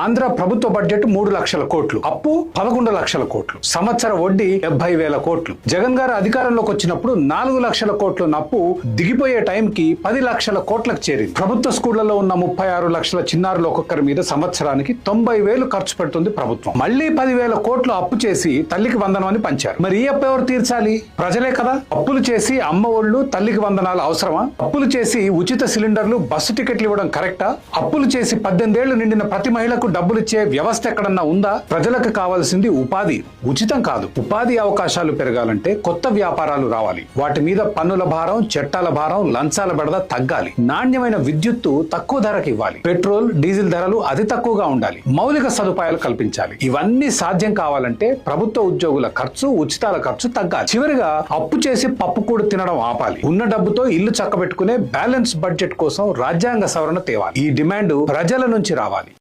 ఆంధ్ర ప్రభుత్వ బడ్జెట్ మూడు లక్షల కోట్లు అప్పు పదకొండు లక్షల కోట్లు సంవత్సర వడ్డీ డెబ్బై వేల కోట్లు. జగన్ గారు అధికారంలోకి వచ్చినప్పుడు నాలుగు లక్షల కోట్ల అప్పు దిగిపోయే టైంకి పది లక్షల కోట్లకు చేరింది. ప్రభుత్వ స్కూళ్ళలో ఉన్న ముప్పై ఆరు లక్షల చిన్నారులు ఒక్కొక్కరి మీద సంవత్సరానికి తొంభై వేలు ఖర్చు పెడుతుంది ప్రభుత్వం. మళ్ళీ పదివేల కోట్లు అప్పు చేసి తల్లికి వందనం అని పంచారు. మరి ఈ అప్పు ఎవరు తీర్చాలి? ప్రజలే కదా. అప్పులు చేసి అమ్మ ఒళ్ళు తల్లికి వందనాలు అవసరమా? అప్పులు చేసి ఉచిత సిలిండర్లు బస్సు టికెట్లు ఇవ్వడం కరెక్టా? అప్పులు చేసి పద్దెనిమిదేళ్ళు నిండిన ప్రతి మహిళకు డబ్బులు ఇచ్చే వ్యవస్థ ఎక్కడన్నా ఉందా? ప్రజలకు కావాల్సింది ఉపాధి. ఉచితం కాదు. ఉపాధి అవకాశాలు పెరగాలంటే కొత్త వ్యాపారాలు రావాలి. వాటి మీద పన్నుల భారం చట్టాల భారం లంచాల బెడద తగ్గాలి. నాణ్యమైన విద్యుత్తు తక్కువ ధరకు ఇవ్వాలి. పెట్రోల్ డీజిల్ ధరలు అతి తక్కువగా ఉండాలి. మౌలిక సదుపాయాలు కల్పించాలి. ఇవన్నీ సాధ్యం కావాలంటే ప్రభుత్వ ఉద్యోగుల ఖర్చు ఉచితాల ఖర్చు తగ్గాలి. చివరిగా అప్పు చేసి పప్పు కూడు తినడం ఆపాలి. ఉన్న డబ్బుతో ఇల్లు చక్కబెట్టుకునే బ్యాలెన్స్ బడ్జెట్ కోసం రాజ్యాంగ సవరణ తేవాలి. ఈ డిమాండ్ ప్రజల నుంచి రావాలి.